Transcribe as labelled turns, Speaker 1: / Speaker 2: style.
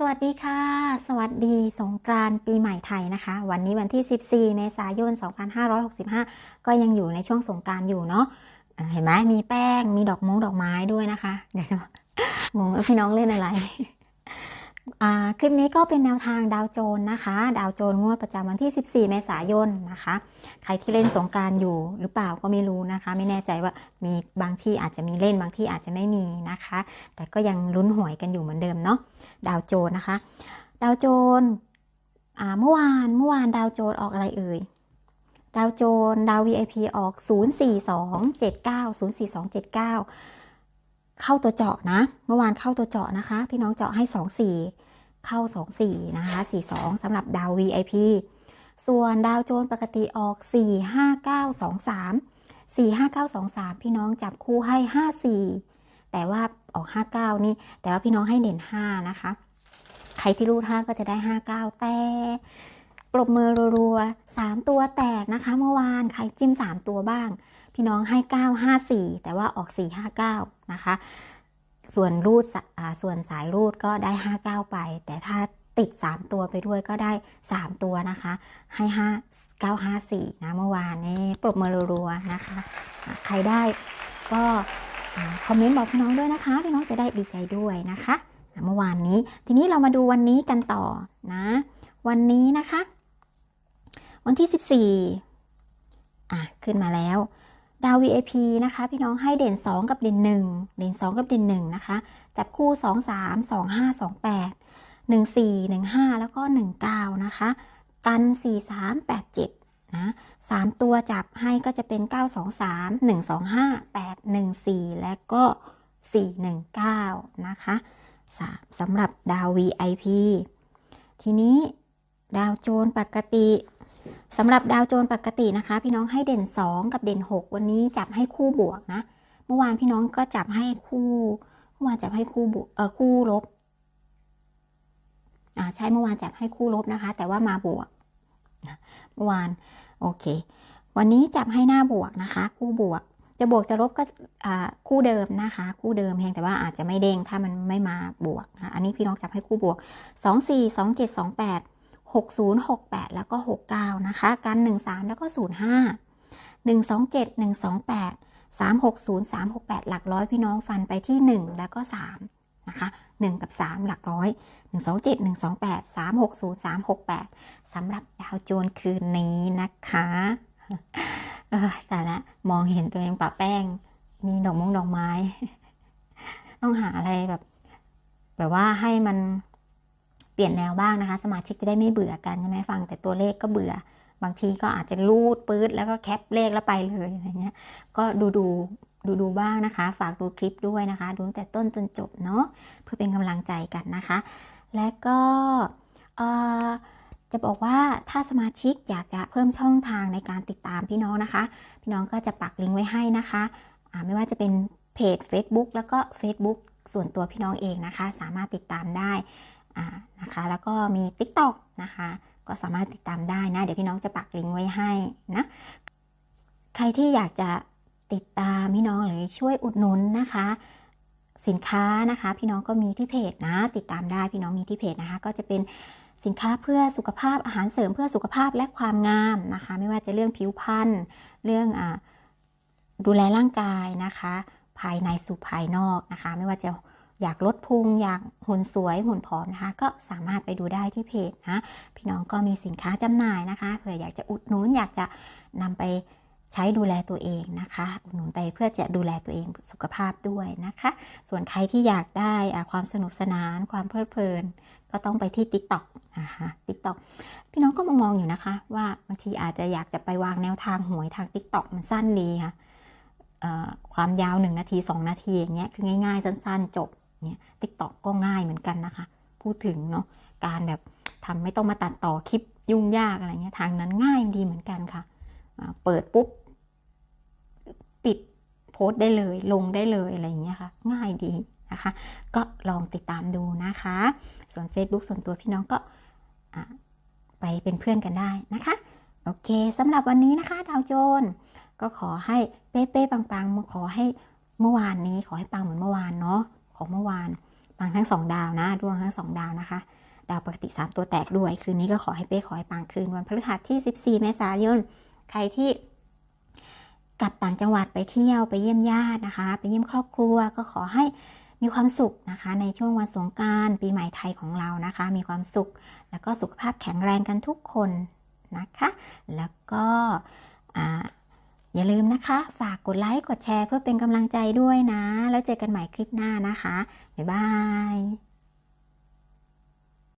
Speaker 1: สวัสดีค่ะ สวัสดีสงกรานต์ปีใหม่ไทยนะคะ วันนี้วันที่ 14 เมษายน 2565 ก็ยังอยู่ในช่วงสงกรานต์อยู่เนาะเห็นไหมมีแป้งมีดอกมงดอกไม้ด้วยนะคะเดี๋ยวงงว่าพี่น้องเล่นอะไร คลิปนี้ก็เป็นแนวทางดาวโจนนะคะ ดาวโจนงวดประจำวันที่ 14 เมษายนนะคะ ใครที่เล่นสงการอยู่หรือเปล่าก็ไม่รู้นะคะ ไม่แน่ใจว่ามีบางที่อาจจะมีเล่นบางที่อาจจะไม่มีนะคะ แต่ก็ยังลุ้นหวยกันอยู่เหมือนเดิมเนาะดาวโจนนะคะ ดาวโจนอ่าเมื่อวานเมื่อวานดาวโจนออกอะไรเอ่ยดาวโจนดาว VIP ออก 04279 04279 เข้าตัวเจาะนะ เมื่อวานเข้าตัวเจาะนะคะ พี่น้องเจาะให้ 24 เข้า 24 นะคะ 42สำหรับดาว VIP ส่วนดาวโจนปกติออก 45923 45923 พี่น้องจับคู่ให้ 54 แต่ว่าออก 59 นี่ แต่ว่าพี่น้องให้เด่น 5 นะคะ ใครที่รูด 5 ก็จะได้ 59 แต่ปรบมือรัวๆ3ตัวแตกนะคะ เมื่อวานใครจิ้ม 3 ตัวบ้าง พี่น้องให้ 954 แต่ว่าออก 459 นะคะ ส่วนรูดส่วนสายรูดก็ได้ 59 ไป แต่ถ้าติด 3 ตัวไปด้วยก็ได้ 3 ตัวนะคะ ให้ 5 954 นะเมื่อวานนี้ปรบมือรัวๆนะคะ ใครได้ก็คอมเมนต์บอกพี่น้องด้วยนะคะ พี่น้องจะได้ดีใจด้วยนะคะอะเมื่อวานนี้ ทีนี้เรามาดูวันนี้กันต่อนะ วันนี้นะคะ วันที่ 14อะขึ้นมาแล้ว ดาว VIP นะคะ พี่น้องให้เด่น 2 กับเด่น 1 เด่น 2 กับเด่น 1 นะคะ จับคู่ 2 3 2 5 2 8 1 4 1 5 แล้วก็ 19 นะคะ กัน 4 3 8 7 นะ 3 ตัวจับให้ก็จะเป็น 9 2 3 1 2 5 8 1 4 และก็ 4 1 9 นะคะสามสำหรับดาว VIP ทีนี้ดาวโจนปกติ สำหรับดาวโจนปกตินะคะ พี่น้องให้เด่น 2 กับเด่น 6 วันนี้จับให้คู่บวกนะ เมื่อวานพี่น้องก็จับให้คู่เมื่อวานจับให้คู่บวกเออคู่ลบอ่าใช่เมื่อวานจับให้คู่ลบนะคะ แต่ว่ามาบวกเมื่อวานโอเค วันนี้จับให้หน้าบวกนะคะ คู่บวก จะบวกจะลบก็คู่เดิมนะคะ คู่เดิมเพียงแต่ว่าอาจจะไม่เด้งถ้ามันไม่มาบวกนะอันนี้พี่น้องจับให้คู่บวก 2 4 2 7 2 8 60 68 แล้วก็ 69 นะคะ กัน 13 แล้วก็ 05 127 128 360 368 หลักร้อยพี่น้องฟันไปที่ 1 แล้วก็ 3 นะคะ 1 กับ 3 หลักร้อย 127 128 360 368สำหรับดาวโจนคืนนี้นะคะแต่ละมองเห็นตัวเองปะแป้ง มีดอกมงดอกไม้ ต้องหาอะไรแบบ แบบว่าให้มัน ปลี่ยนแนวบ้างนะคะ สมาชิกจะได้ไม่เบื่อกันใช่ไหมฟังแต่ตัวเลขก็เบื่อ บางทีก็อาจจะรูดปื๊ดแล้วก็แคปเลขแล้วไปเลยอะไรเงี้ยก็ดูดูดูดูบ้างนะคะ ฝากดูคลิปด้วยนะคะ ดูตั้งแต่ต้นจนจบเนาะเพื่อเป็นกำลังใจกันนะคะ และก็จะบอกว่าถ้าสมาชิกอยากจะเพิ่มช่องทางในการติดตามพี่น้องนะคะ พี่น้องก็จะปักลิงก์ไว้ให้นะคะไม่ว่าจะเป็นเพจ Facebook แล้วก็ Facebook ส่วนตัวพี่น้องเองนะคะ สามารถติดตามได้ อ่านะคะแล้วก็มี TikTok นะคะก็สามารถติดตามได้นะ เดี๋ยวพี่น้องจะปักลิงก์ไว้ให้นะ ใครที่อยากจะติดตามพี่น้องหรือช่วยอุดหนุนนะคะ สินค้านะคะ พี่น้องก็มีที่เพจนะ ติดตามได้พี่น้องมีที่เพจนะคะ ก็จะเป็นสินค้าเพื่อสุขภาพอาหารเสริมเพื่อสุขภาพและความงามนะคะ ไม่ว่าจะเรื่องผิวพรรณเรื่องอดูแลร่างกายนะคะ ภายในสู่ภายนอกนะคะ ไม่ว่าจะ อยากลดพุงอยากหุ่นสวยหุ่นผอมนะคะ ก็สามารถไปดูได้ที่เพจนะพี่น้องก็มีสินค้าจำหน่ายนะคะเผื่ออยากจะอุดหนุนอยากจะนำไปใช้ดูแลตัวเองนะคะอุดหนุนไปเพื่อจะดูแลตัวเองสุขภาพด้วยนะคะ ส่วนใครที่อยากได้อ่าความสนุกสนาน ความเพลิดเพลิน ก็ต้องไปที่ TikTok นะคะ TikTok พี่น้องก็มองๆอยู่นะคะ ว่าบางทีอาจจะอยากจะไปวางแนวทางหวยทาง TikTok มันสั้นดีค่ะความยาว 1 นาที 2 นาทีอย่างเงี้ยคือง่าย ๆ สั้น ๆ จบ เนี่ยติ๊กต็อกก็ง่ายเหมือนกันนะคะ พูดถึงเนาะการแบบทำไม่ต้องมาตัดต่อคลิปยุ่งยากอะไรเงี้ยทางนั้นง่ายดีเหมือนกันค่ะ เปิดปุ๊บ ปิดโพสต์ได้เลย ลงได้เลยอะไรเงี้ยค่ะ ง่ายดีนะคะ ก็ลองติดตามดูนะคะ ส่วน Facebook ส่วนตัวพี่น้องก็ไปเป็นเพื่อนกันได้นะคะ โอเคสำหรับวันนี้นะคะ ดาวโจน ก็ขอให้เป๊ะๆปังๆขอให้เมื่อวานนี้ขอให้ปังเหมือนเมื่อวานเนาะ ของเมื่อวานปังทั้งสองดาวนะดวงทั้งสองดาวนะคะ ดาวปกติ 3 ตัวแตกด้วย คืนนี้ก็ขอให้เป้ขอให้ปังคืนวันพฤหัสที่ 14 เมษายน ใครที่กลับต่างจังหวัดไปเที่ยวไปเยี่ยมญาตินะคะ ไปเยี่ยมครอบครัวก็ขอให้มีความสุขนะคะ ในช่วงวันสงกรานต์ปีใหม่ไทยของเรานะคะ มีความสุข แล้วก็สุขภาพแข็งแรงกันทุกคนนะคะ แล้วก็ อย่าลืมนะคะ ฝากกดไลค์กดแชร์เพื่อเป็นกำลังใจด้วยนะ แล้วเจอกันใหม่คลิปหน้านะคะ บ๊ายบาย